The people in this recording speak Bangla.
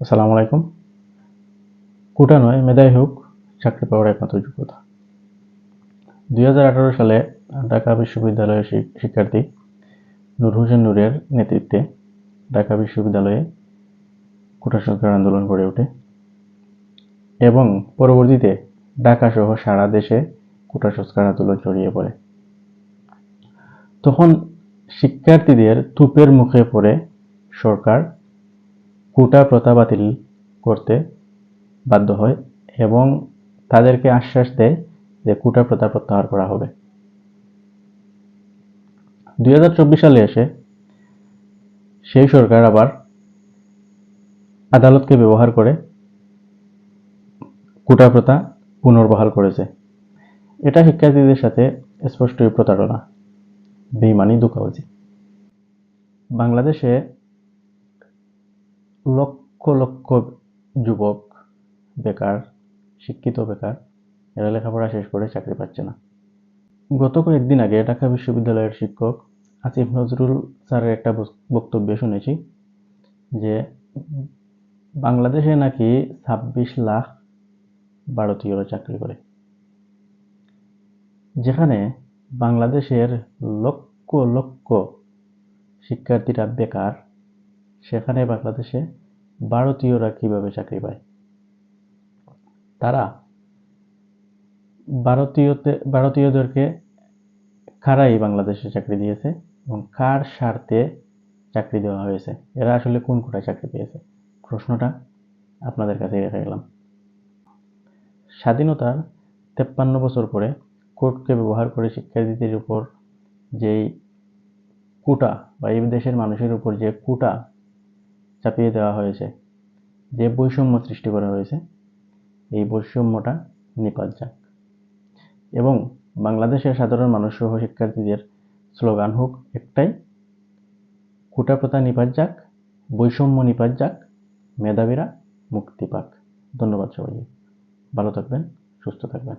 আসসালামু আলাইকুম। কোটা নয়, মেধাই হোক, চাকরি পাওয়ার একমাত্র যোগ্যতা। দু হাজার আঠেরো সালে ঢাকা বিশ্ববিদ্যালয়ের শিক্ষার্থী নূর হোসেন নূরের নেতৃত্বে ঢাকা বিশ্ববিদ্যালয়ে কোটা সংস্কার আন্দোলন গড়ে ওঠে এবং পরবর্তীতে ঢাকা সহ সারা দেশে কোটা সংস্কার আন্দোলন ছড়িয়ে পড়ে। তখন শিক্ষার্থীদের তুপের মুখে পড়ে সরকার কোটা প্রথা বাতিল করতে বাধ্য হয় এবং তাদেরকে আশ্বাস দেয় যে কোটা প্রথা প্রত্যাহার করা হবে। দু হাজার চব্বিশ সালে এসে সেই সরকার আবার আদালতকে ব্যবহার করে কোটা প্রথা পুনর্বহাল করেছে। এটা শিক্ষার্থীদের সাথে স্পষ্টই প্রতারণা, বেইমানি, ধোঁকাবাজি। বাংলাদেশে লক্ষ লক্ষ যুবক বেকার, শিক্ষিত বেকার, এরা লেখাপড়া শেষ করে চাকরি পাচ্ছে না। গত কয়েকদিন আগে ঢাকা বিশ্ববিদ্যালয়ের শিক্ষক আসিফ নজরুল স্যারের একটা বক্তব্য শুনেছি যে বাংলাদেশে নাকি ছাব্বিশ লাখ ভারতীয়রা চাকরি করে। যেখানে বাংলাদেশের লক্ষ লক্ষ শিক্ষার্থীরা বেকার সেখানে বাংলাদেশে ভারতীয়রা কীভাবে চাকরি পায়? তারা ভারতীয়তে, ভারতীয়দেরকে কারাই বাংলাদেশে চাকরি দিয়েছে এবং কার স্বার্থে চাকরি দেওয়া হয়েছে? এরা আসলে কোন কোটায় চাকরি পেয়েছে? প্রশ্নটা আপনাদের কাছে রেখে গেলাম। স্বাধীনতার তেপ্পান্ন বছর পরে কোর্টকে ব্যবহার করে শিক্ষার্থীদের উপর যেই কোটা বা এই দেশের মানুষের উপর যে কোটা চাপিয়ে দেওয়া হয়েছে। যে বৈষম্য সৃষ্টি করা হয়েছে, এই বৈষম্যটা নিপাত যাক। এবং বাংলাদেশের সাধারণ মানুষ সহ শিক্ষার্থীদের স্লোগান হোক একটাই কোটা প্রথা নিপাত যাক, বৈষম্য নিপাত যাক, মেধাবীরা মুক্তি পাক। ধন্যবাদ সবাইকে। ভালো থাকবেন, সুস্থ থাকবেন।